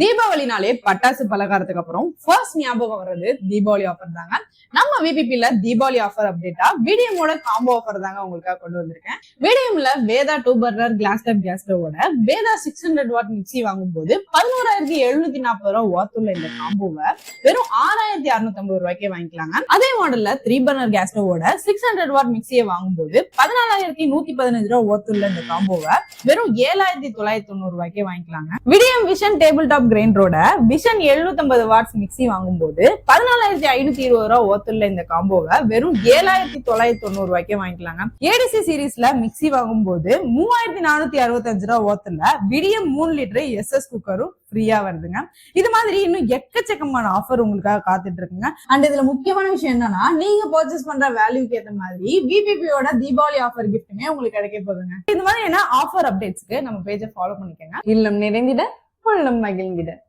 தீபாவளினாலே பட்டாசு பலகாரத்துக்கு அப்புறம் ஃபர்ஸ்ட் ஞாபகம் வர்றது தீபாவளி ஆஃபர் தாங்க. நம்ம விபிபில தீபாவளி ஆஃபர் அப்டேட்டா விடியமோட காம்போ ஆஃபர் தாங்க உங்களுக்காக கொண்டு வந்திருக்கேன். விடியம்ல Veda two burner glass top gas ஸ்டவோட Veda six hundred watt mixie வாங்கும்போது பதினோராயிரத்தி எழுநூத்தி நாற்பது ரூபா ஓத்துள்ள இந்த காம்போவை வெறும் ஆறாயிரத்தி அறுநூத்தி ஐம்பது ரூபாய்க்கே வாங்கிக்கலாங்க. அதே மாடல்ல த்ரீ பர்னர் கேஸ் ஸ்டவோட சிக்ஸ் ஹண்ட்ரட் வாட் மிக்சியை வாங்கும்போது பதினாலாயிரத்தி நூத்தி பதினஞ்சு ரூபா ஓத்துள்ள இந்த காம்போவை வெறும் ஏழாயிரத்தி தொள்ளாயிரத்தி தொண்ணூறு ரூபாய்க்கே வாங்கிக்கலாங்க. விடியம் விஷன் டேபிள் டாப் கிரைண்டரோட விஷன் 750 வாட்ஸ் மிக்ஸி வாங்கும்போது பதினாலாயிரத்தி ஐநூத்தி இருபது ரூபா ஓத்துல இந்த காம்போவை வெறும் ஏழாயிரத்தி தொள்ளாயிரத்தி தொண்ணூறு ரூபாய்க்கே வாங்கிக்கலாங்க. ஏடிசி சீரீஸ்ல மிக்ஸி வாங்கும்போது மூவாயிரத்தி நானூத்தி அறுபத்தஞ்சு ரூபா ஓத்துல விடியம் மூணு லிட்டர் எஸ்எஸ் குக்கரும் ஃப்ரீயா வருதுங்க. இது மாதிரி இன்னும் எக்கச்சக்கமான ஆஃபர் உங்களுக்காக காத்துட்டு இருக்குங்க அண்ட் இதுல முக்கியமான விஷயம் என்னன்னா நீங்க பர்ச்சேஸ் பண்ற வேல்யூக்கு ஏத்த மாதிரி விபிபியோட தீபாவளி ஆஃபர் கிஃப்ட்டுமே உங்களுக்கு கிடைக்க போகுதுங்க. இது மாதிரியான ஆஃபர் அப்டேட்ஸ்க்கு நம்ம பேஜை ஃபாலோ பண்ணிக்கோங்க. இல்லம் நிறைந்திட உள்ளம் மகிழ்ந்திட